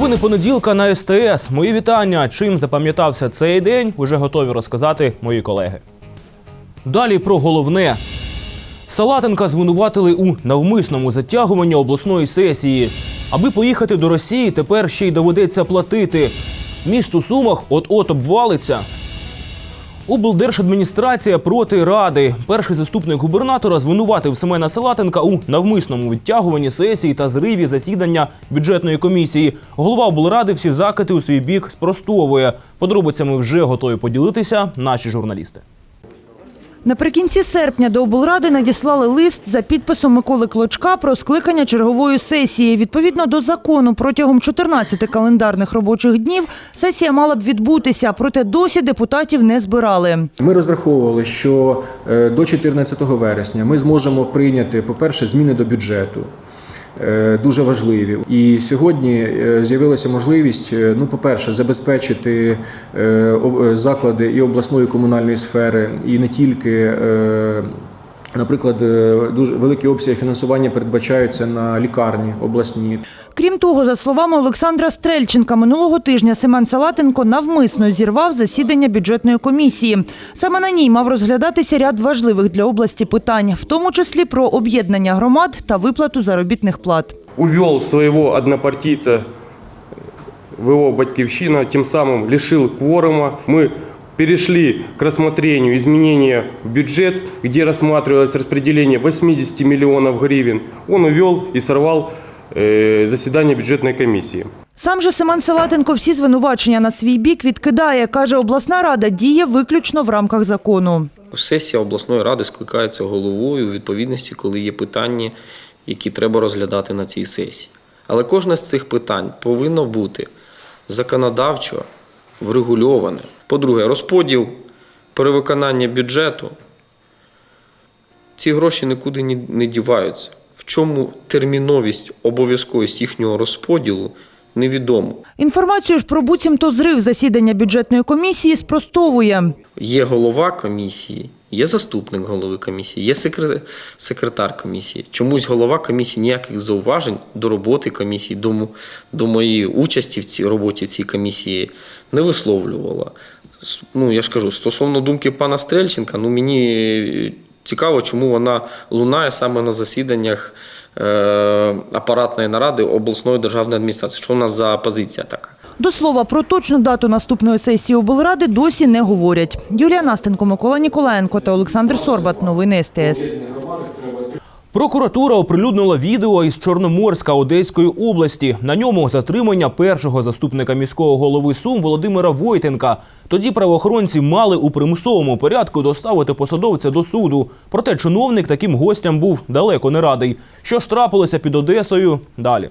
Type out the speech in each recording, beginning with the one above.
Новини понеділка на СТС. Мої вітання. Чим запам'ятався цей день, вже готові розказати мої колеги. Далі про головне. Салатенка звинуватили у навмисному затягуванні обласної сесії. Аби поїхати до Росії, тепер ще й доведеться платити. Міст у Сумах от-от обвалиться. Облдержадміністрація проти ради. Перший заступник губернатора звинуватив Семена Салатенка у навмисному відтягуванні сесії та зриві засідання бюджетної комісії. Голова облради всі закити у свій бік спростовує. Подробицями вже готові поділитися наші журналісти. Наприкінці серпня до облради надіслали лист за підписом Миколи Клочка про скликання чергової сесії. Відповідно до закону, протягом 14 календарних робочих днів сесія мала б відбутися, проте досі депутатів не збирали. Ми розраховували, що е, до 14 вересня ми зможемо прийняти, по-перше, зміни до бюджету. Е, Дуже важливі, і сьогодні е, з'явилася можливість, е, ну, по-перше, забезпечити заклади і обласної комунальної сфери, і не тільки, наприклад, е, дуже великі обсяги фінансування передбачаються на лікарні обласні. Крім того, за словами Олександра Стрельченка, минулого тижня Семен Салатенко навмисно зірвав засідання бюджетної комісії. Саме на ній мав розглядатися ряд важливих для області питань, в тому числі про об'єднання громад та виплату заробітних плат. увел своего однопартийца в его батькивщину, тем самым лишил кворума. Мы перешли к рассмотрению изменения в бюджет, где рассматривалось распределение 80 миллионов гривен. Он увел и сорвал э, заседание бюджетной комиссии. Сам же Семен Салатенко всі звинувачення на свій бік відкидає. Каже, обласна рада діє виключно в рамках закону. Сесія обласної ради скликається головою у відповідності, коли є питання, які треба розглядати на цій сесії. Але кожне з цих питань повинно бути законодавчо врегульоване. По-друге, розподіл перевиконання бюджету. Ці гроші нікуди не діваються. В чому терміновість, обов'язковість їхнього розподілу невідомо. Інформацію ж про буцімто зрив засідання бюджетної комісії спростовує. Є голова комісії, є заступник голови комісії, є секре- секретар комісії. Чомусь голова комісії ніяких зауважень до роботи комісії, до, до моєї участі в цій роботі цій комісії не висловлювала. Ну, я ж кажу, стосовно думки пана Стрельченка, ну мені цікаво, чому вона лунає саме на засіданнях е, апаратної наради обласної державної адміністрації. Що у нас за позиція така? До слова, про точну дату наступної сесії облради досі не говорять. Юлія Настенко, Микола Ніколаєнко та Олександр Сорбат. Новини СТС. Прокуратура оприлюднила відео із Чорноморська Одеської області. На ньому затримання першого заступника міського голови Сум Володимира Войтенка. Тоді правоохоронці мали у примусовому порядку доставити посадовця до суду. Проте чиновник таким гостям був далеко не радий. Що ж трапилося під Одесою? Далі.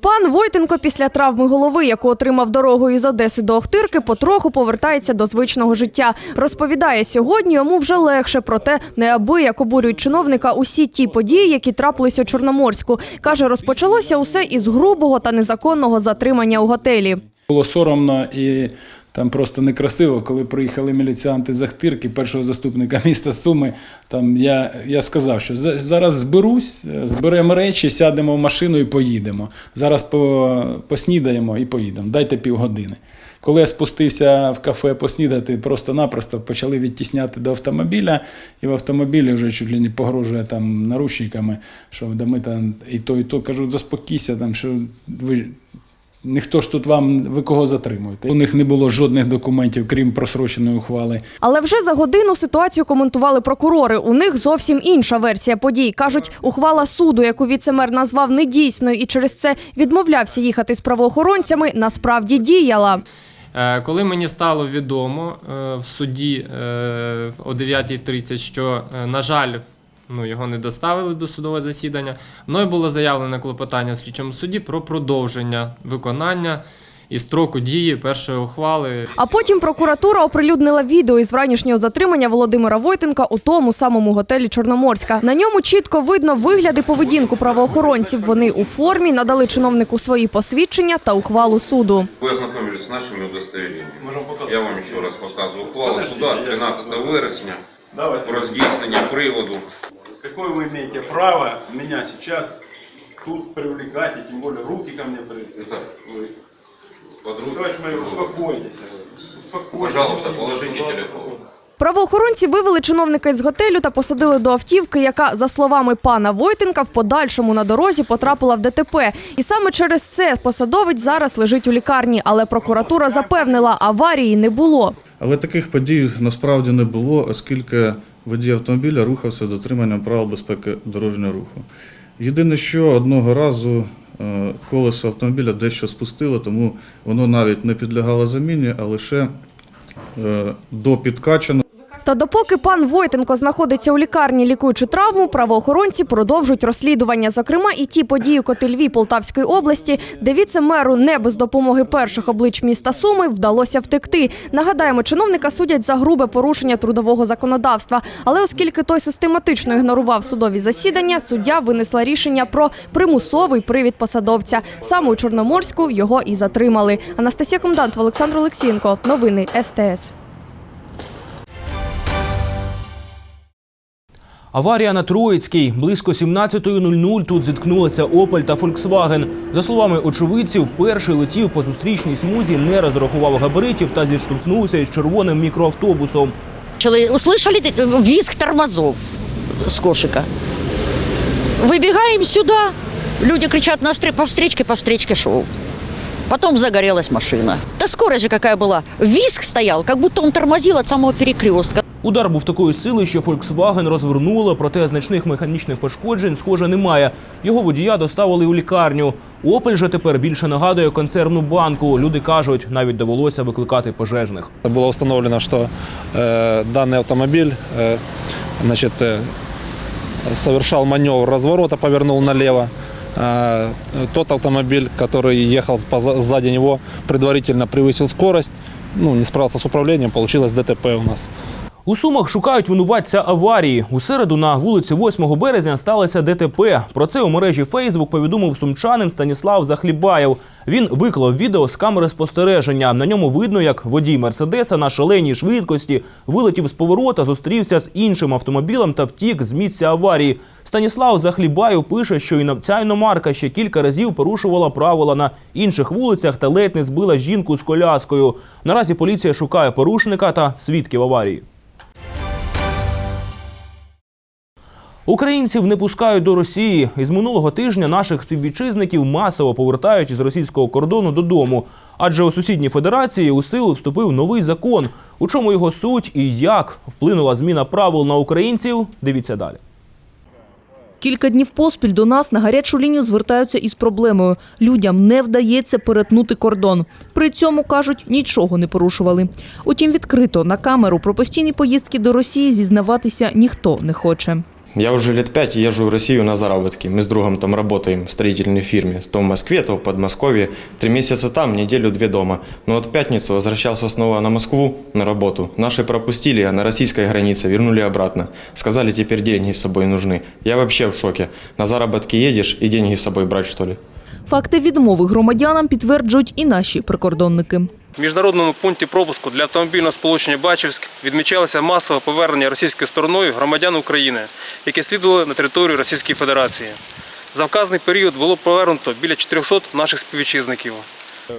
Пан Войтенко після травми голови, яку отримав дорогою із Одеси до Охтирки, потроху повертається до звичного життя. Розповідає, сьогодні йому вже легше, проте неабияк обурюють чиновника усі ті події, які трапилися у Чорноморську. Каже, розпочалося усе із грубого та незаконного затримання у готелі. Було соромно і там просто некрасиво, коли приїхали міліціанти з Ахтирки, першого заступника міста Суми. Там я, я сказав, що зараз зберусь, зберемо речі, сядемо в машину і поїдемо. Зараз по, поснідаємо і поїдемо. Дайте півгодини. Коли я спустився в кафе поснідати, просто-напросто почали відтісняти до автомобіля, і в автомобілі вже чуть ли не погрожує там наручниками, що ми там і то, і то кажуть, заспокійся, там, що ви Ніхто ж тут вам ви кого затримуєте. У них не було жодних документів, крім просроченої ухвали. Але вже за годину ситуацію коментували прокурори. У них зовсім інша версія подій. кажуть, ухвала суду, яку віцемер назвав недійсною і через це відмовлявся їхати з правоохоронцями, насправді діяла. Е, Коли мені стало відомо е, в суді е, о 9.30, що, на жаль, ну, його не доставили до судового засідання, мною було заявлено клопотання слідчому суді про продовження виконання і строку дії першої ухвали. А потім прокуратура оприлюднила відео із вранішнього затримання Володимира Войтенка у тому самому готелі Чорноморська. На ньому чітко видно вигляд і поведінку правоохоронців. Вони у формі надали чиновнику свої посвідчення та ухвалу суду. Вы ознакомились с нашими удостоверениями. Я вам еще раз показываю. Ухвала суда 13 вересня про здійснення приводу Какое вы имеете право меня сейчас тут привлекать, и тем более руки ко мне при... Это, Вы- под руки. Товарищ майор, успокойтесь. Успокойтесь. Пожалуйста, положите Пожалуйста, телефон. Правоохоронці вивели чиновника із готелю та посадили до автівки, яка, за словами пана Войтенка, в подальшому на дорозі потрапила в ДТП. І саме через це посадовець зараз лежить у лікарні. Але прокуратура запевнила, аварії не було. Але таких подій насправді не було, оскільки водій автомобіля рухався дотриманням правил безпеки дорожнього руху. Єдине, що одного разу е, колесо автомобіля дещо спустило, тому воно навіть не підлягало заміні, а лише допідкачано. до підкачаного. Та допоки пан Войтенко знаходиться у лікарні, лікуючи травму, правоохоронці продовжують розслідування. Зокрема, і ті події у Котельві Полтавської області, де віце-меру не без допомоги перших облич міста Суми вдалося втекти. Нагадаємо, чиновника судять за грубе порушення трудового законодавства. Але оскільки той систематично ігнорував судові засідання, суддя винесла рішення про примусовий привід посадовця. Саме у Чорноморську його і затримали. Анастасія Комдант, Олександр Олексієнко. Новини СТС. Аварія на Троїцькій. Близько 17.00 тут зіткнулися Опель та Фольксваген. За словами очевидців, перший летів по зустрічній смузі, не розрахував габаритів та зіштовхнувся із червоним мікроавтобусом. Начали- Услышали ты- визг тормозов с кошика. Выбегаем сюда. Люди кричат на встр- по встречке, по встречке шел. Потом загорелась машина. Да скорость же какая была. Визг стоял, как будто он тормозил от самого перекрестка. Удар був такої сили, що Volkswagen розвернуло, проте значних механічних пошкоджень, схоже, немає. Його водія доставили у лікарню. Опель же тепер більше нагадує концерну банку. Люди кажуть, навіть довелося викликати пожежних. Было установлено, что э, данный автомобиль э, значит, э, совершал маневр разворота, повернул налево. Э, тот автомобиль, который ехал поза- сзади него, предварительно превысил скорость, ну, не справился с управлением, получилось ДТП у нас. У Сумах шукають винуватця аварії. У середу на вулиці 8 березня сталося ДТП. Про це у мережі Фейсбук повідомив сумчанин Станіслав Захлібаєв. Він виклав відео з камери спостереження. На ньому видно, як водій Мерседеса на шаленій швидкості вилетів з поворота, зустрівся з іншим автомобілем та втік з місця аварії. Станіслав Захлібаєв пише, що іно- ця іномарка ще кілька разів порушувала правила на інших вулицях та ледь не збила жінку з коляскою. Наразі поліція шукає порушника та свідків аварії. Українців не пускають до Росії. Із минулого тижня наших співвітчизників масово повертають із російського кордону додому. Адже у сусідній федерації у силу вступив новий закон. У чому його суть і як вплинула зміна правил на українців? Дивіться далі. Кілька днів поспіль до нас на гарячу лінію звертаються із проблемою. Людям не вдається перетнути кордон. При цьому кажуть, нічого не порушували. Утім, відкрито на камеру про постійні поїздки до Росії зізнаватися ніхто не хоче. Я уже лет пять езжу в Россию на заработки. Мы с другом там работаем в строительной фирме. То в Москве, то в Подмосковье. Три месяца там, неделю-две дома. Но вот в пятницу возвращался снова на Москву на работу. Наши пропустили, а на российской границе вернули обратно. Сказали, теперь деньги с собой нужны. Я вообще в шоке. На заработки едешь и деньги с собой брать, что ли? Факти відмови громадянам підтверджують і наші прикордонники. В міжнародному пункті пропуску для автомобільного сполучення Бачівськ відмічалося масове повернення російською стороною громадян України, які слідували на територію Російської Федерації. За вказаний період було повернуто біля 400 наших співвітчизників.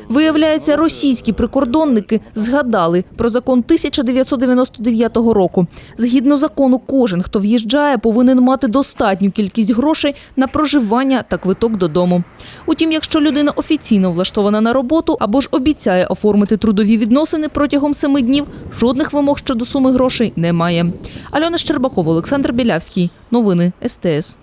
Виявляється, російські прикордонники згадали про закон 1999 року. Згідно закону, кожен, хто в'їжджає, повинен мати достатню кількість грошей на проживання та квиток додому. Утім, якщо людина офіційно влаштована на роботу або ж обіцяє оформити трудові відносини протягом семи днів, жодних вимог щодо суми грошей немає. Альона Щербакова, Олександр Білявський. Новини СТС.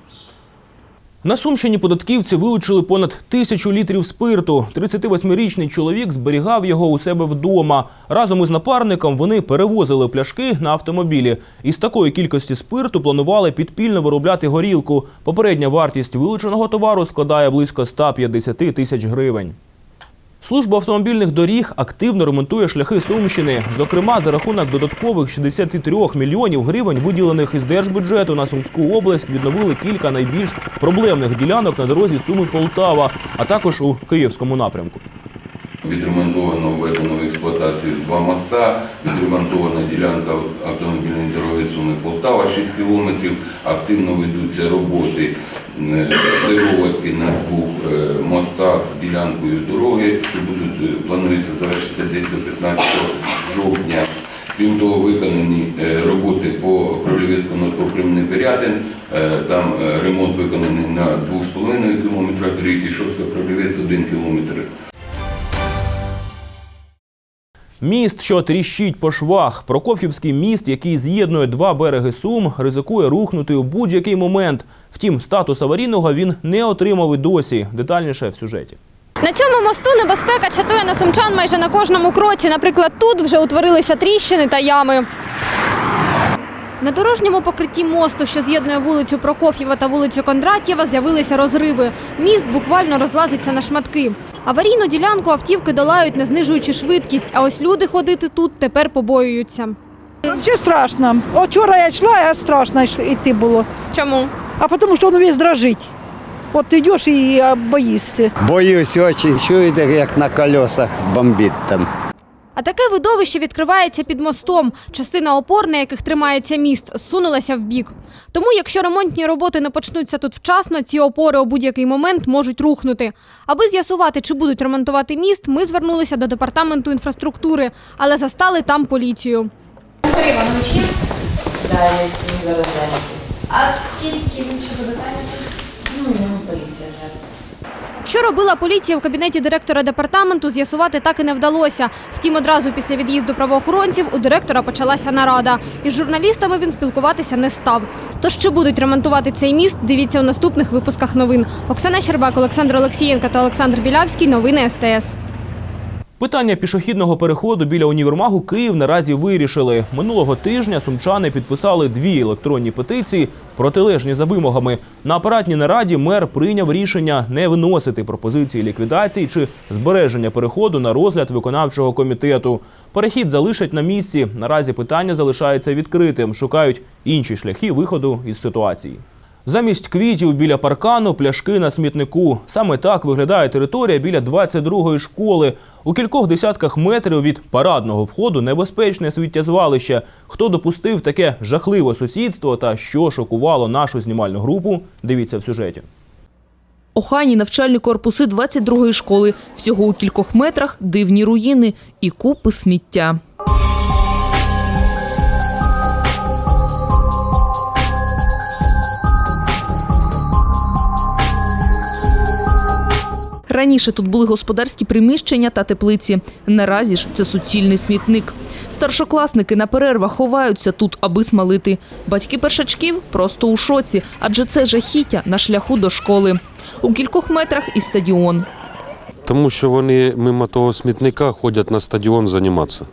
На Сумщині податківці вилучили понад тисячу літрів спирту. 38-річний чоловік зберігав його у себе вдома. Разом із напарником вони перевозили пляшки на автомобілі. Із такої кількості спирту планували підпільно виробляти горілку. Попередня вартість вилученого товару складає близько 150 тисяч гривень. Служба автомобільних доріг активно ремонтує шляхи Сумщини. Зокрема, за рахунок додаткових 63 мільйонів гривень, виділених із держбюджету на Сумську область, відновили кілька найбільш проблемних ділянок на дорозі Суми-Полтава, а також у Київському напрямку. Відремонтовано введено в експлуатацію два моста, відремонтована ділянка автомобільної дороги Суми Полтава 6 кілометрів. Активно ведуться роботи сироватки на двох е, мостах з ділянкою дороги, що будуть е, планується завершити десь до 15 жовтня. Крім того, виконані е, роботи по Кролівецькому по Кремний Пирятин. Е, Там е, ремонт виконаний на 2,5 км рік і шостка Кролівець 1 км. Міст, що тріщить по швах. Прокоф'ївський міст, який з'єднує два береги Сум, ризикує рухнути у будь-який момент. Втім, статус аварійного він не отримав і досі. Детальніше в сюжеті. На цьому мосту небезпека чатує на сумчан майже на кожному кроці. Наприклад, тут вже утворилися тріщини та ями. На дорожньому покритті мосту, що з'єднує вулицю Прокоф'єва та вулицю Кондратєва, з'явилися розриви. Міст буквально розлазиться на шматки. Аварійну ділянку автівки долають, не знижуючи швидкість, а ось люди ходити тут тепер побоюються. Чи страшно? Вчора я йшла, а страшно йти було. Чому? А тому що він весь дрожить. От ти йдеш і боїшся. Боюсь дуже, чуєте, як на колесах бомбить там. А таке видовище відкривається під мостом. Частина опор, на яких тримається міст, зсунулася в бік. Тому, якщо ремонтні роботи не почнуться тут вчасно, ці опори у будь-який момент можуть рухнути. Аби з'ясувати, чи будуть ремонтувати міст, ми звернулися до департаменту інфраструктури, але застали там поліцію. А скільки він ще буде зайнятий? Ну, йому поліція зараз. Що робила поліція в кабінеті директора департаменту, з'ясувати так і не вдалося. Втім, одразу після від'їзду правоохоронців у директора почалася нарада. Із журналістами він спілкуватися не став. Тож чи будуть ремонтувати цей міст, дивіться у наступних випусках новин. Оксана Щербак, Олександр Олексієнка та Олександр Білявський. Новини СТС. Питання пішохідного переходу біля універмагу Київ наразі вирішили. Минулого тижня сумчани підписали дві електронні петиції, протилежні за вимогами. На апаратній нараді мер прийняв рішення не виносити пропозиції ліквідації чи збереження переходу на розгляд виконавчого комітету. Перехід залишать на місці. Наразі питання залишається відкритим. Шукають інші шляхи виходу із ситуації. Замість квітів біля паркану пляшки на смітнику. Саме так виглядає територія біля 22-ї школи. У кількох десятках метрів від парадного входу небезпечне сміттєзвалище. Хто допустив таке жахливе сусідство та що шокувало нашу знімальну групу, дивіться в сюжеті. Охайні навчальні корпуси 22-ї школи. Всього у кількох метрах дивні руїни і купи сміття. Раніше тут були господарські приміщення та теплиці. Наразі ж це суцільний смітник. Старшокласники на перервах ховаються тут, аби смалити. Батьки першачків просто у шоці, адже це жахіття на шляху до школи. У кількох метрах і стадіон. Тому що вони мимо того смітника ходять на стадіон займатися.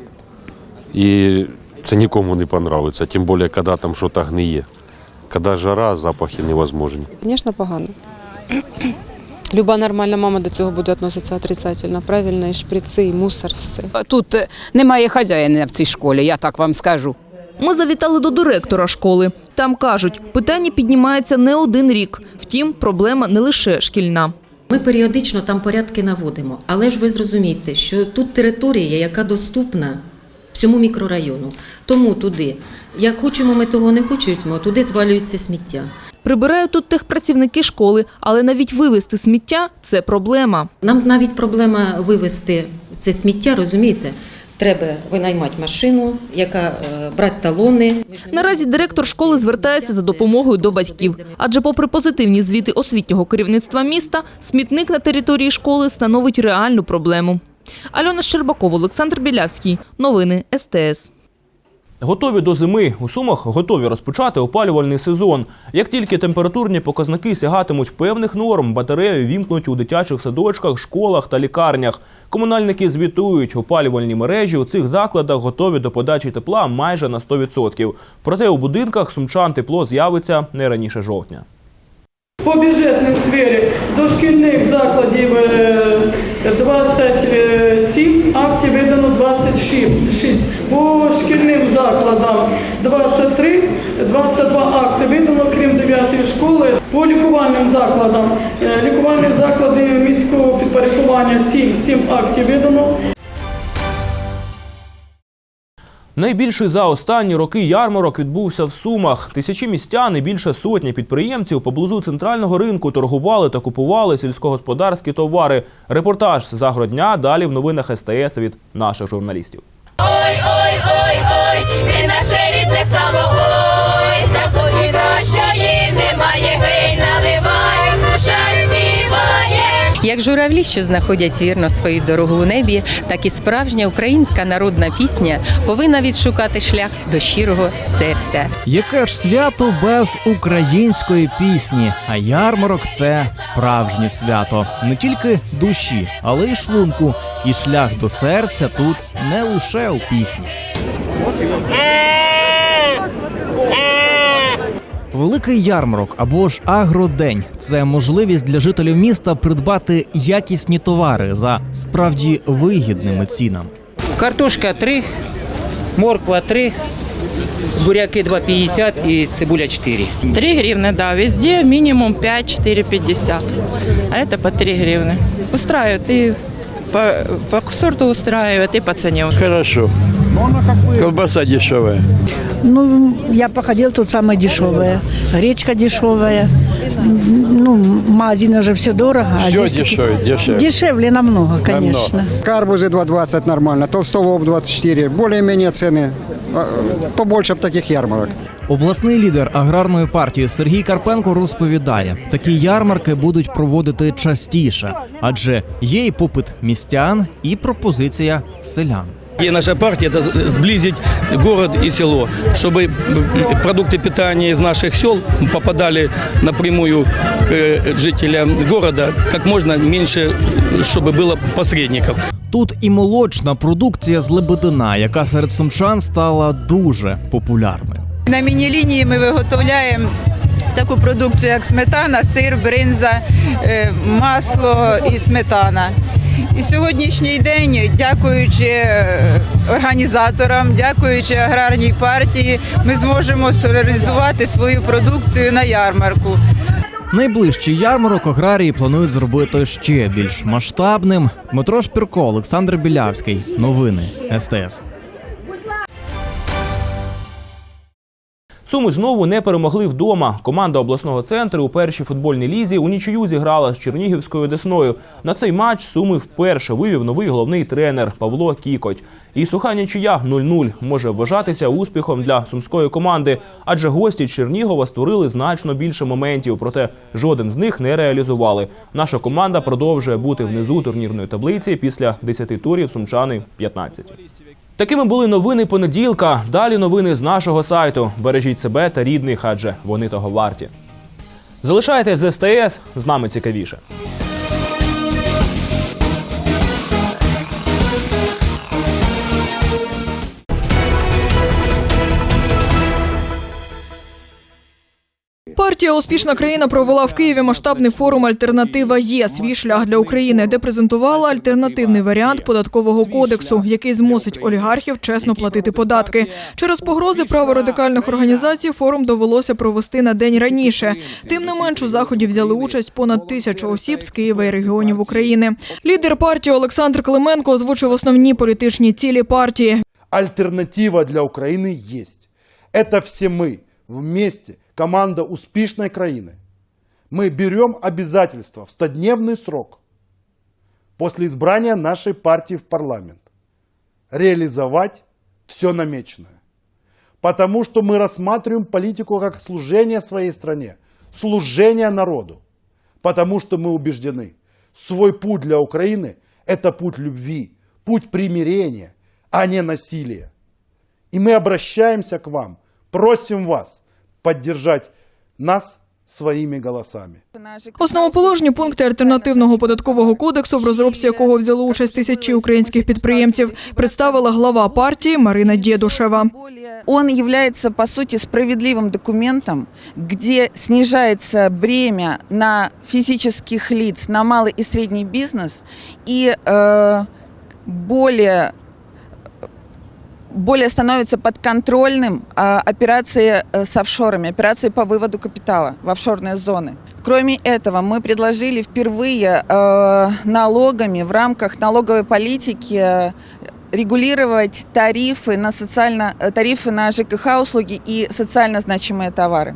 І це нікому не подобається, тим більше, коли там щось гниє. Коли жара, запахи невозможні. Звісно, погано. Люба нормальна мама до цього буде відноситися отрицательно. Правильно, і шприци, і мусор, все. Тут е, немає хазяїна в цій школі, я так вам скажу. Ми завітали до директора школи. Там кажуть, питання піднімається не один рік. Втім, проблема не лише шкільна. Ми періодично там порядки наводимо, але ж ви зрозумієте, що тут територія, яка доступна всьому мікрорайону. Тому туди, як хочемо ми того не хочемо, туди звалюється сміття. Прибирають тут техпрацівники школи, але навіть вивезти сміття це проблема. Нам навіть проблема вивезти це сміття, розумієте? Треба винаймати машину, яка е, брати талони. Наразі директор школи звертається за допомогою до батьків. Адже, попри позитивні звіти освітнього керівництва міста, смітник на території школи становить реальну проблему. Альона Щербакова, Олександр Білявський. Новини СТС. Готові до зими. У Сумах готові розпочати опалювальний сезон. Як тільки температурні показники сягатимуть певних норм, батарею вімкнуть у дитячих садочках, школах та лікарнях. Комунальники звітують, опалювальні мережі у цих закладах готові до подачі тепла майже на 100%. Проте у будинках сумчан тепло з'явиться не раніше жовтня. По бюджетній сфері дошкільних закладів е, 27, актів видано 26. По шкільним закладам 23, 22 акти видано, крім 9 школи. По лікувальним закладам, е, лікувальні заклади міського підпорядкування 7, 7 актів видано. Найбільший за останні роки ярмарок відбувся в Сумах. Тисячі містян і більше сотні підприємців поблизу центрального ринку торгували та купували сільськогосподарські товари. Репортаж з агродня далі в новинах СТС від наших журналістів. Ой, ой, ой, ой, ти наше рідне сало, ой, запої кращої немає, гей, співає. Як журавлі, що знаходять вірно свою дорогу у небі, так і справжня українська народна пісня повинна відшукати шлях до щирого серця. Яке ж свято без української пісні? А ярмарок це справжнє свято. Не тільки душі, але й шлунку. І шлях до серця тут не лише у пісні. Великий ярмарок або ж агродень це можливість для жителів міста придбати якісні товари за справді вигідними цінами. Картошка 3, морква 3, буряки 2,50 и цибуля 4. 3 гривны, да, везде минимум 5-4,50. А это по 3 гривны. Устраивает и по, по сорту устраивает, и по цене. Хорошо. Колбаса дешевая. Ну, я походил, тут самое дешевое. Гречка дешевая. Ну, в магазине уже все дорого. а Все здесь дешевле, дешевле. Дешевле намного, конечно. Карбузы 2,20 нормально, толстолоб 24. Более-менее цены. А, Побольше б таких ярмарок. Обласний лідер аграрної партії Сергій Карпенко розповідає, такі ярмарки будуть проводити частіше, адже є і попит містян, і пропозиція селян И наша партия – это сблизить город и село, чтобы продукты питания из наших сел попадали напрямую к жителям города, как можно меньше, чтобы было посредников. Тут і молочна продукція з Лебедина, яка серед сумчан стала дуже популярною. На міні-лінії ми виготовляємо таку продукцію, як сметана, сир, бринза, е, масло і сметана. І сьогоднішній день, дякуючи е, організаторам, дякуючи аграрній партії, ми зможемо реалізувати свою продукцію на ярмарку. Найближчий ярмарок аграрії планують зробити ще більш масштабним. Дмитро Шпірко, Олександр Білявський. Новини СТС. Суми знову не перемогли вдома. Команда обласного центру у першій футбольній лізі у нічию зіграла з Чернігівською Десною. На цей матч суми вперше вивів новий головний тренер Павло Кікоть. І суха нічия 0-0 може вважатися успіхом для сумської команди, адже гості Чернігова створили значно більше моментів, проте жоден з них не реалізували. Наша команда продовжує бути внизу турнірної таблиці після 10 турів сумчани 15. Такими були новини понеділка. Далі новини з нашого сайту. Бережіть себе та рідних, адже вони того варті. Залишайтесь з СТС, з нами цікавіше. Партія Успішна країна провела в Києві масштабний форум Альтернатива є свій шлях для України, де презентувала альтернативний варіант податкового кодексу, який змусить олігархів чесно платити податки. Через погрози праворадикальних організацій форум довелося провести на день раніше. Тим не менш у заході взяли участь понад тисячу осіб з Києва і регіонів України. Лідер партії Олександр Клименко озвучив основні політичні цілі партії. Альтернатива для Украины есть. Это все мы вместе, команда успешной краины. Мы берем обязательство в 100-дневный срок после избрания нашей партии в парламент реализовать все намеченное. Потому что мы рассматриваем политику как служение своей стране, служение народу. Потому что мы убеждены, свой путь для Украины – это путь любви, путь примирения, а не насилия. И мы обращаемся к вам, просим вас поддержать нас своими голосами. Основоположні пункти альтернативного податкового кодексу, в розробці якого взяли участь тисячі українських підприємців, представила глава партії Марина Дєдушева. Он является, по сути, справедливым документом, где снижается бремя на физических лиц, на малый и средний бизнес, и э, более более становится подконтрольным э, операции э, с офшорами, операции по выводу капитала в офшорные зоны. Кроме этого, мы предложили впервые э, налогами в рамках налоговой политики регулировать тарифы на, социально, э, тарифы на ЖКХ услуги и социально значимые товары.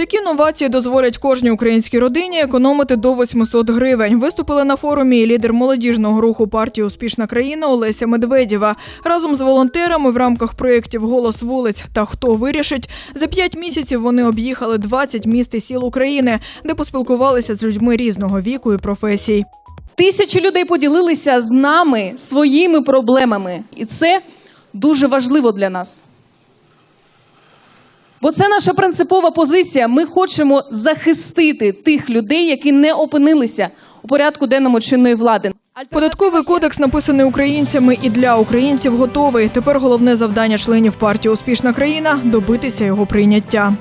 Такі новації дозволять кожній українській родині економити до 800 гривень. Виступили на форумі і лідер молодіжного руху партії Успішна країна Олеся Медведєва. Разом з волонтерами в рамках проєктів Голос вулиць та Хто вирішить за п'ять місяців вони об'їхали 20 міст і сіл України, де поспілкувалися з людьми різного віку і професій. Тисячі людей поділилися з нами своїми проблемами, і це дуже важливо для нас. Бо це наша принципова позиція. Ми хочемо захистити тих людей, які не опинилися у порядку денному чинної влади. Податковий кодекс написаний українцями і для українців готовий. Тепер головне завдання членів партії Успішна країна добитися його прийняття.